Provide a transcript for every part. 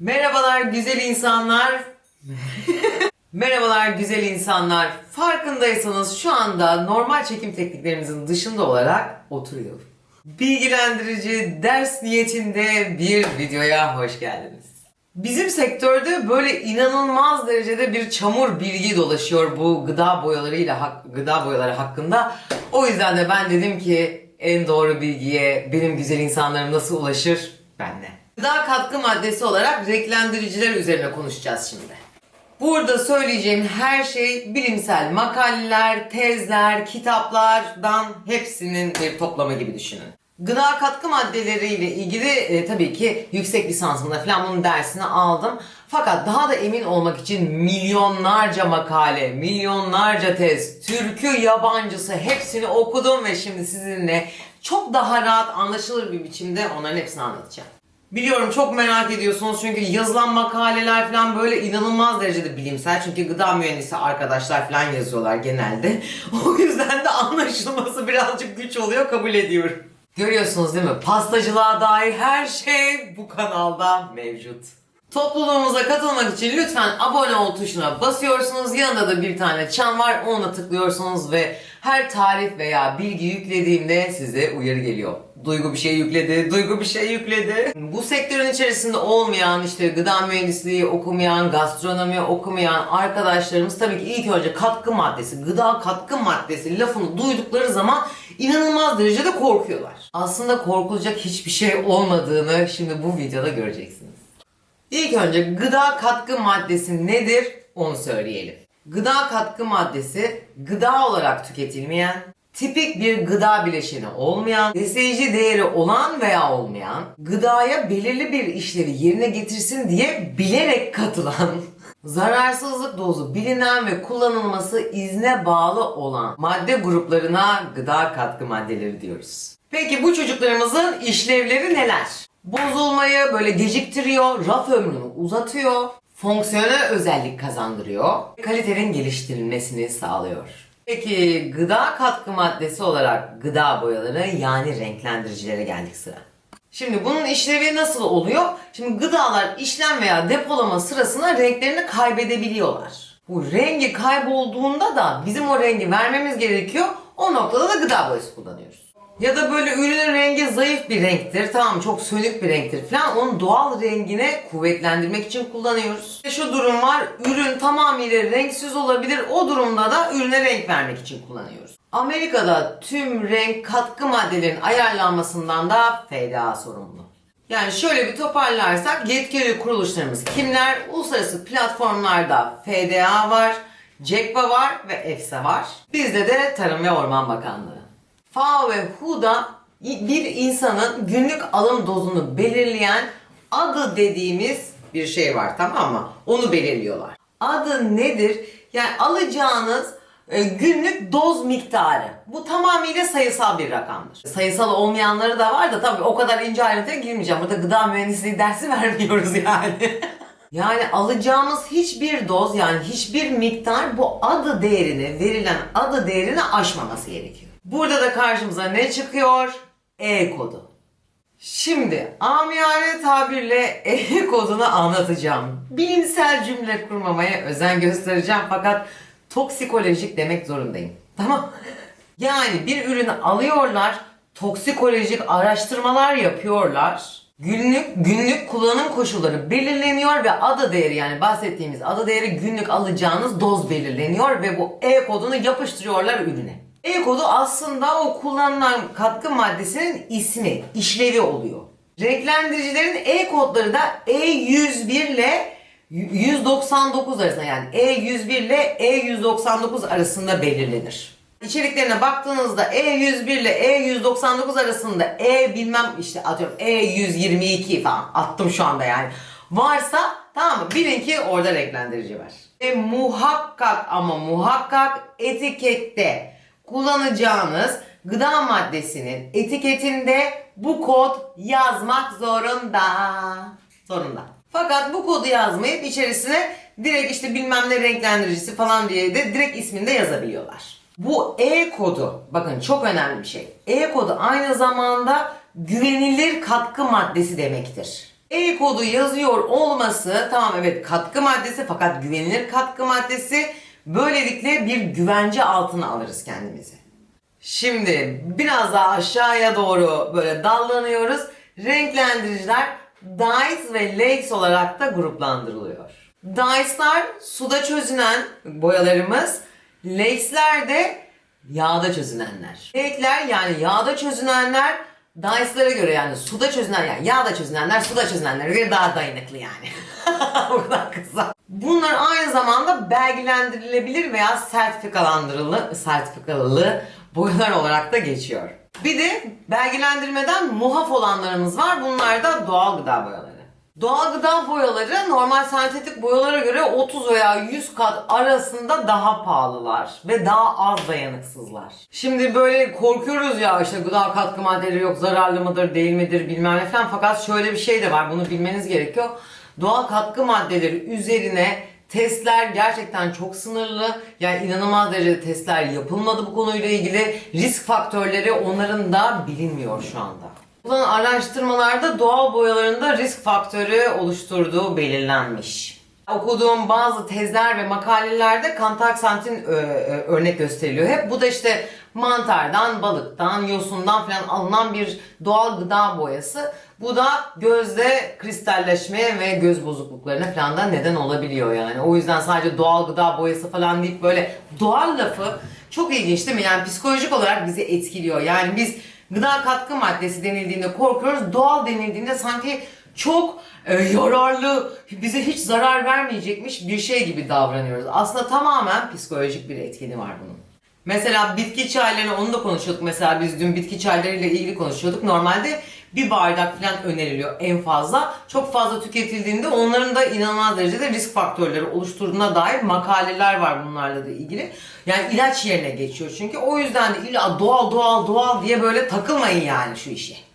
Merhabalar güzel insanlar. Merhabalar güzel insanlar. Farkındaysanız şu anda normal çekim tekniklerimizin dışında olarak oturuyorum. Bilgilendirici ders niyetinde bir videoya hoş geldiniz. Bizim sektörde böyle inanılmaz derecede bir çamur bilgi dolaşıyor bu gıda boyalarıyla hak- gıda boyaları hakkında. O yüzden de ben dedim ki en doğru bilgiye benim güzel insanlarım nasıl ulaşır? Benle. Gıda katkı maddesi olarak renklendiriciler üzerine konuşacağız şimdi. Burada söyleyeceğim her şey bilimsel makaleler, tezler, kitaplardan hepsinin bir toplama gibi düşünün. Gıda katkı maddeleriyle ilgili e, tabii ki yüksek lisansımda falan bunun dersini aldım. Fakat daha da emin olmak için milyonlarca makale, milyonlarca tez, türkü, yabancısı hepsini okudum ve şimdi sizinle çok daha rahat anlaşılır bir biçimde onların hepsini anlatacağım. Biliyorum çok merak ediyorsunuz çünkü yazılan makaleler falan böyle inanılmaz derecede bilimsel. Çünkü gıda mühendisi arkadaşlar falan yazıyorlar genelde. O yüzden de anlaşılması birazcık güç oluyor kabul ediyorum. Görüyorsunuz değil mi? Pastacılığa dair her şey bu kanalda mevcut. Topluluğumuza katılmak için lütfen abone ol tuşuna basıyorsunuz. Yanında da bir tane çan var. Ona tıklıyorsunuz ve her tarif veya bilgi yüklediğimde size uyarı geliyor. Duygu bir şey yükledi, Duygu bir şey yükledi. Bu sektörün içerisinde olmayan, işte gıda mühendisliği okumayan, gastronomi okumayan arkadaşlarımız tabii ki ilk önce katkı maddesi, gıda katkı maddesi lafını duydukları zaman inanılmaz derecede korkuyorlar. Aslında korkulacak hiçbir şey olmadığını şimdi bu videoda göreceksiniz. İlk önce gıda katkı maddesi nedir onu söyleyelim. Gıda katkı maddesi gıda olarak tüketilmeyen, tipik bir gıda bileşeni olmayan, besleyici değeri olan veya olmayan, gıdaya belirli bir işlevi yerine getirsin diye bilerek katılan, zararsızlık dozu bilinen ve kullanılması izne bağlı olan madde gruplarına gıda katkı maddeleri diyoruz. Peki bu çocuklarımızın işlevleri neler? Bozulmayı böyle geciktiriyor, raf ömrünü uzatıyor, fonksiyonel özellik kazandırıyor, kalitenin geliştirilmesini sağlıyor. Peki gıda katkı maddesi olarak gıda boyaları yani renklendiricilere geldik sıra. Şimdi bunun işlevi nasıl oluyor? Şimdi gıdalar işlem veya depolama sırasında renklerini kaybedebiliyorlar. Bu rengi kaybolduğunda da bizim o rengi vermemiz gerekiyor. O noktada da gıda boyası kullanıyoruz. Ya da böyle ürünün rengi zayıf bir renktir. Tamam çok sönük bir renktir falan. Onun doğal rengini kuvvetlendirmek için kullanıyoruz. Ve Şu durum var. Ürün tamamıyla renksiz olabilir. O durumda da ürüne renk vermek için kullanıyoruz. Amerika'da tüm renk katkı maddelerin ayarlanmasından da FDA sorumlu. Yani şöyle bir toparlarsak yetkili kuruluşlarımız kimler? Uluslararası platformlarda FDA var, CEKBA var ve EFSA var. Bizde de Tarım ve Orman Bakanlığı. FAO ve HU'da bir insanın günlük alım dozunu belirleyen adı dediğimiz bir şey var tamam mı? Onu belirliyorlar. Adı nedir? Yani alacağınız e, günlük doz miktarı. Bu tamamıyla sayısal bir rakamdır. Sayısal olmayanları da var da tabii o kadar ince ayrıntıya girmeyeceğim. Burada gıda mühendisliği dersi vermiyoruz yani. Yani alacağımız hiçbir doz yani hiçbir miktar bu adı değerini, verilen adı değerini aşmaması gerekiyor. Burada da karşımıza ne çıkıyor? E kodu. Şimdi amiyane tabirle E kodunu anlatacağım. Bilimsel cümle kurmamaya özen göstereceğim fakat toksikolojik demek zorundayım. Tamam. Yani bir ürünü alıyorlar, toksikolojik araştırmalar yapıyorlar. Günlük günlük kullanım koşulları belirleniyor ve adı değeri yani bahsettiğimiz adı değeri günlük alacağınız doz belirleniyor ve bu E kodunu yapıştırıyorlar ürüne. E kodu aslında o kullanılan katkı maddesinin ismi, işlevi oluyor. Renklendiricilerin E kodları da E101 ile 199 arasında yani E101 ile E199 arasında belirlenir. İçeriklerine baktığınızda E101 ile E199 arasında E bilmem işte atıyorum E122 falan attım şu anda yani. Varsa tamam mı? Bilin ki orada renklendirici var. Ve muhakkak ama muhakkak etikette kullanacağınız gıda maddesinin etiketinde bu kod yazmak zorunda. Zorunda. Fakat bu kodu yazmayıp içerisine direkt işte bilmem ne renklendiricisi falan diye de direkt ismini de yazabiliyorlar. Bu E kodu bakın çok önemli bir şey. E kodu aynı zamanda güvenilir katkı maddesi demektir. E kodu yazıyor olması tamam evet katkı maddesi fakat güvenilir katkı maddesi. Böylelikle bir güvence altına alırız kendimizi. Şimdi biraz daha aşağıya doğru böyle dallanıyoruz. Renklendiriciler dyes ve lakes olarak da gruplandırılıyor. Dyes'lar suda çözünen boyalarımız, lakes'ler de yağda çözünenler. Lake'ler yani yağda çözünenler Dyes'lara göre yani suda çözünen yani yağda çözünenler suda çözünenlere göre daha dayanıklı yani. Bu kadar kısa. Bunlar aynı zamanda belgelendirilebilir veya sertifikalandırılı, sertifikalı boyalar olarak da geçiyor. Bir de belgelendirmeden muhaf olanlarımız var. Bunlar da doğal gıda boyaları. Doğal gıda boyaları normal sentetik boyalara göre 30 veya 100 kat arasında daha pahalılar ve daha az dayanıksızlar. Şimdi böyle korkuyoruz ya işte gıda katkı maddeleri yok zararlı mıdır değil midir bilmem ne falan fakat şöyle bir şey de var bunu bilmeniz gerekiyor. Doğal katkı maddeleri üzerine testler gerçekten çok sınırlı. Yani inanılmaz derecede testler yapılmadı bu konuyla ilgili. Risk faktörleri onların da bilinmiyor şu anda. Yapılan araştırmalarda doğal boyalarında risk faktörü oluşturduğu belirlenmiş. Okuduğum bazı tezler ve makalelerde kantaksantin e, e, örnek gösteriliyor. Hep bu da işte mantardan, balıktan, yosundan falan alınan bir doğal gıda boyası. Bu da gözde kristalleşmeye ve göz bozukluklarına falan da neden olabiliyor yani. O yüzden sadece doğal gıda boyası falan deyip böyle doğal lafı çok ilginç değil mi? Yani psikolojik olarak bizi etkiliyor. Yani biz gıda katkı maddesi denildiğinde korkuyoruz. Doğal denildiğinde sanki çok e, yararlı, bize hiç zarar vermeyecekmiş bir şey gibi davranıyoruz. Aslında tamamen psikolojik bir etkeni var bunun. Mesela bitki çaylarını onu da konuşuyorduk. Mesela biz dün bitki çaylarıyla ilgili konuşuyorduk. Normalde bir bardak falan öneriliyor en fazla. Çok fazla tüketildiğinde onların da inanılmaz derecede risk faktörleri oluşturduğuna dair makaleler var bunlarla da ilgili. Yani ilaç yerine geçiyor çünkü. O yüzden de illa doğal doğal doğal diye böyle takılmayın yani şu işe.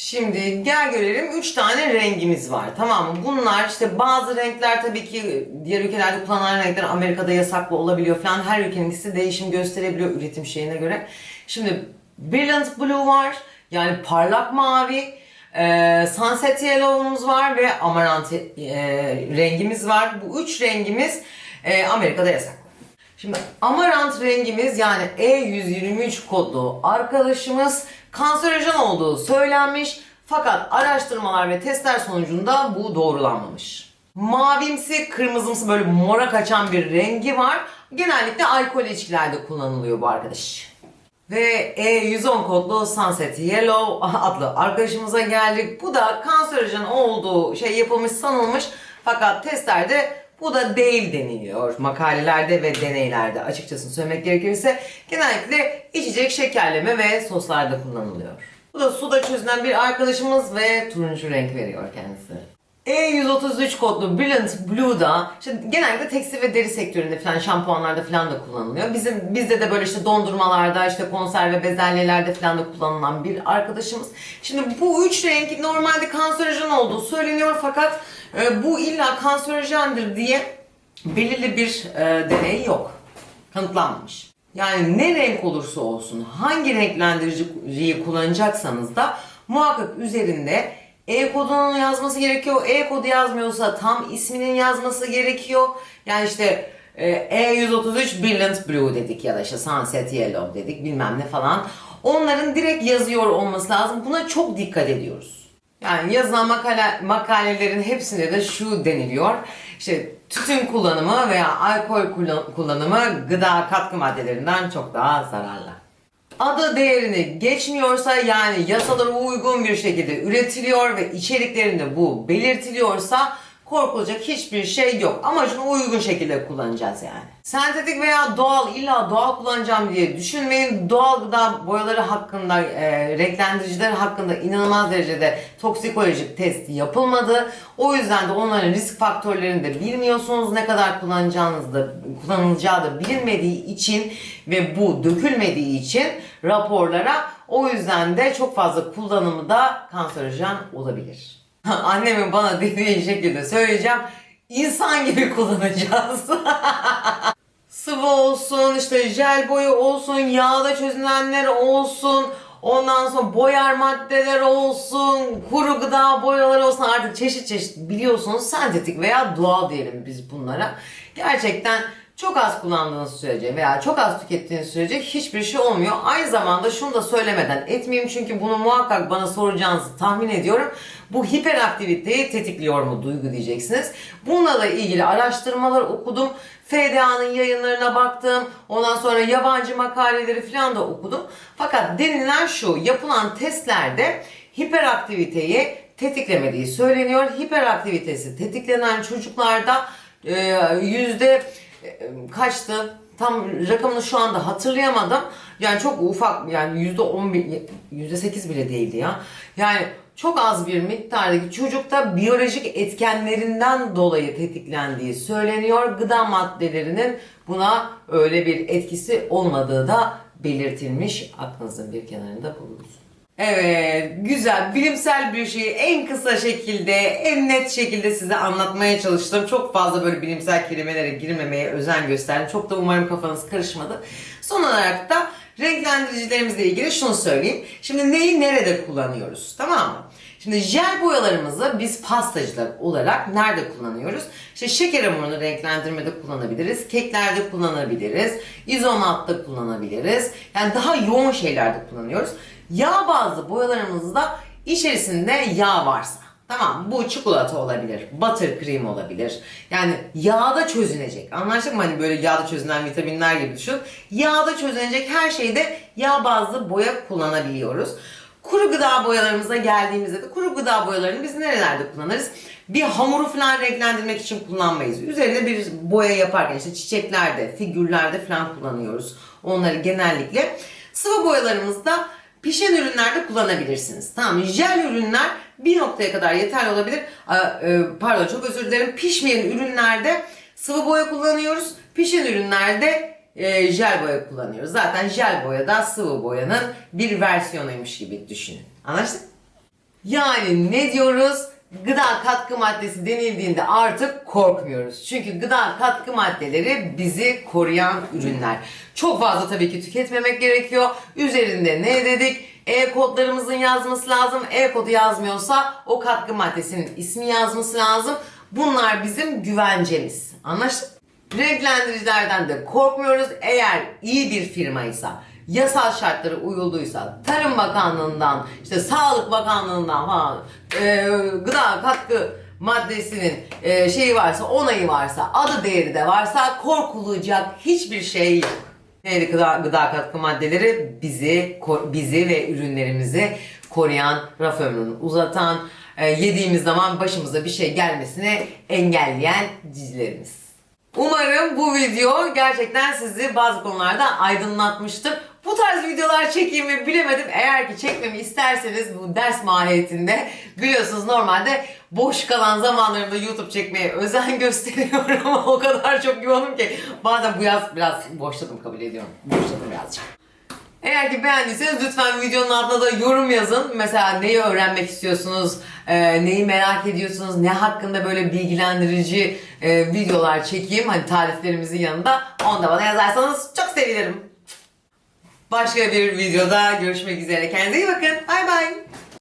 Şimdi gel görelim 3 tane rengimiz var tamam mı? Bunlar işte bazı renkler tabii ki diğer ülkelerde kullanılan renkler Amerika'da yasaklı olabiliyor falan. Her ülkeninkisi değişim gösterebiliyor üretim şeyine göre. Şimdi Brilliant Blue var yani parlak mavi. E, Sunset Yellow'umuz var ve Amarant e, rengimiz var. Bu üç rengimiz e, Amerika'da yasaklı. Şimdi amarant rengimiz yani E123 kodlu arkadaşımız kanserojen olduğu söylenmiş fakat araştırmalar ve testler sonucunda bu doğrulanmamış. Mavimsi, kırmızımsı böyle mora kaçan bir rengi var. Genellikle alkol içkilerde kullanılıyor bu arkadaş. Ve E110 kodlu Sunset Yellow adlı arkadaşımıza geldik. Bu da kanserojen olduğu şey yapılmış sanılmış fakat testlerde bu da değil deniliyor makalelerde ve deneylerde açıkçası söylemek gerekirse genellikle içecek şekerleme ve soslarda kullanılıyor. Bu da suda çözünen bir arkadaşımız ve turuncu renk veriyor kendisi. E133 kodlu Brilliant Blue da işte genellikle tekstil ve deri sektöründe falan şampuanlarda falan da kullanılıyor. Bizim bizde de böyle işte dondurmalarda işte konserve bezelyelerde falan da kullanılan bir arkadaşımız. Şimdi bu üç renk normalde kanserojen olduğu söyleniyor fakat e, bu illa kanserojendir diye belirli bir e, deney yok. Kanıtlanmamış. Yani ne renk olursa olsun hangi renklendiriciyi kullanacaksanız da muhakkak üzerinde e kodunun yazması gerekiyor. E kodu yazmıyorsa tam isminin yazması gerekiyor. Yani işte e, E133 Brilliant Blue dedik ya da işte Sunset Yellow dedik bilmem ne falan. Onların direkt yazıyor olması lazım. Buna çok dikkat ediyoruz. Yani yazılan makale, makalelerin hepsinde de şu deniliyor. İşte tütün kullanımı veya alkol kullan- kullanımı gıda katkı maddelerinden çok daha zararlı. Adı değerini geçmiyorsa yani yasalara uygun bir şekilde üretiliyor ve içeriklerinde bu belirtiliyorsa korkulacak hiçbir şey yok. Amacına uygun şekilde kullanacağız yani. Sentetik veya doğal illa doğal kullanacağım diye düşünmeyin. Doğal gıda boyaları hakkında, e, renklendiriciler hakkında inanılmaz derecede toksikolojik test yapılmadı. O yüzden de onların risk faktörlerini de bilmiyorsunuz. Ne kadar kullanacağınız da kullanılacağı da bilinmediği için ve bu dökülmediği için raporlara o yüzden de çok fazla kullanımı da kanserojen olabilir. Annemin bana dediği şekilde söyleyeceğim. İnsan gibi kullanacağız. Sıvı olsun, işte jel boyu olsun, yağda çözünenler olsun. Ondan sonra boyar maddeler olsun, kuru gıda boyaları olsun artık çeşit çeşit biliyorsunuz sentetik veya doğal diyelim biz bunlara. Gerçekten çok az kullandığınız sürece veya çok az tükettiğiniz sürece hiçbir şey olmuyor. Aynı zamanda şunu da söylemeden etmeyeyim çünkü bunu muhakkak bana soracağınızı tahmin ediyorum. Bu hiperaktiviteyi tetikliyor mu duygu diyeceksiniz. Bununla da ilgili araştırmalar okudum. FDA'nın yayınlarına baktım. Ondan sonra yabancı makaleleri falan da okudum. Fakat denilen şu yapılan testlerde hiperaktiviteyi tetiklemediği söyleniyor. Hiperaktivitesi tetiklenen çocuklarda e, yüzde kaçtı? Tam rakamını şu anda hatırlayamadım. Yani çok ufak yani yüzde on yüzde sekiz bile değildi ya. Yani çok az bir miktardaki çocukta biyolojik etkenlerinden dolayı tetiklendiği söyleniyor. Gıda maddelerinin buna öyle bir etkisi olmadığı da belirtilmiş. Aklınızın bir kenarında bulunsun. Evet, güzel, bilimsel bir şeyi en kısa şekilde, en net şekilde size anlatmaya çalıştım. Çok fazla böyle bilimsel kelimelere girmemeye özen gösterdim. Çok da umarım kafanız karışmadı. Son olarak da renklendiricilerimizle ilgili şunu söyleyeyim. Şimdi neyi nerede kullanıyoruz, tamam mı? Şimdi jel boyalarımızı biz pastacılar olarak nerede kullanıyoruz? İşte şeker hamurunu renklendirmede kullanabiliriz, keklerde kullanabiliriz, izomatta kullanabiliriz. Yani daha yoğun şeylerde kullanıyoruz. Yağ bazlı boyalarımızda içerisinde yağ varsa Tamam bu çikolata olabilir, buttercream olabilir. Yani yağda çözünecek. Anlaştık mı? Hani böyle yağda çözünen vitaminler gibi düşün. Yağda çözünecek her şeyde yağ bazlı boya kullanabiliyoruz. Kuru gıda boyalarımıza geldiğimizde de kuru gıda boyalarını biz nerelerde kullanırız? Bir hamuru falan renklendirmek için kullanmayız. Üzerine bir boya yaparken işte çiçeklerde, figürlerde falan kullanıyoruz. Onları genellikle. Sıvı boyalarımızda pişen ürünlerde kullanabilirsiniz. Tamam jel ürünler bir noktaya kadar yeterli olabilir. E, Pardon çok özür dilerim. Pişmeyen ürünlerde sıvı boya kullanıyoruz. Pişen ürünlerde e, jel boya kullanıyoruz. Zaten jel boya da sıvı boyanın bir versiyonuymuş gibi düşünün. Anlaştık? Yani ne diyoruz? Gıda katkı maddesi denildiğinde artık korkmuyoruz. Çünkü gıda katkı maddeleri bizi koruyan ürünler. Çok fazla tabii ki tüketmemek gerekiyor. Üzerinde ne dedik? E-kodlarımızın yazması lazım. E-kodu yazmıyorsa o katkı maddesinin ismi yazması lazım. Bunlar bizim güvencemiz. Anlaştık? Renklendiricilerden de korkmuyoruz. Eğer iyi bir firmaysa, yasal şartlara uyulduysa, Tarım Bakanlığı'ndan, işte Sağlık Bakanlığı'ndan falan e, gıda katkı maddesinin e, şeyi varsa, onayı varsa, adı değeri de varsa korkulacak hiçbir şey yok. Neydi gıda, gıda katkı maddeleri bizi bizi ve ürünlerimizi koruyan, raf ömrünü uzatan, e, yediğimiz zaman başımıza bir şey gelmesini engelleyen cicilerimiz. Umarım bu video gerçekten sizi bazı konularda aydınlatmıştır. Bu tarz videolar çekeyim mi bilemedim. Eğer ki çekmemi isterseniz bu ders mahiyetinde biliyorsunuz normalde boş kalan zamanlarımda YouTube çekmeye özen gösteriyorum ama o kadar çok yoğunum ki bazen bu yaz biraz boşladım kabul ediyorum. Boşladım birazcık. Eğer ki beğendiyseniz lütfen videonun altına da yorum yazın. Mesela neyi öğrenmek istiyorsunuz, e, neyi merak ediyorsunuz, ne hakkında böyle bilgilendirici e, videolar çekeyim. Hani tariflerimizin yanında. Onu da bana yazarsanız çok sevinirim. Başka bir videoda görüşmek üzere. Kendinize iyi bakın. Bay bay.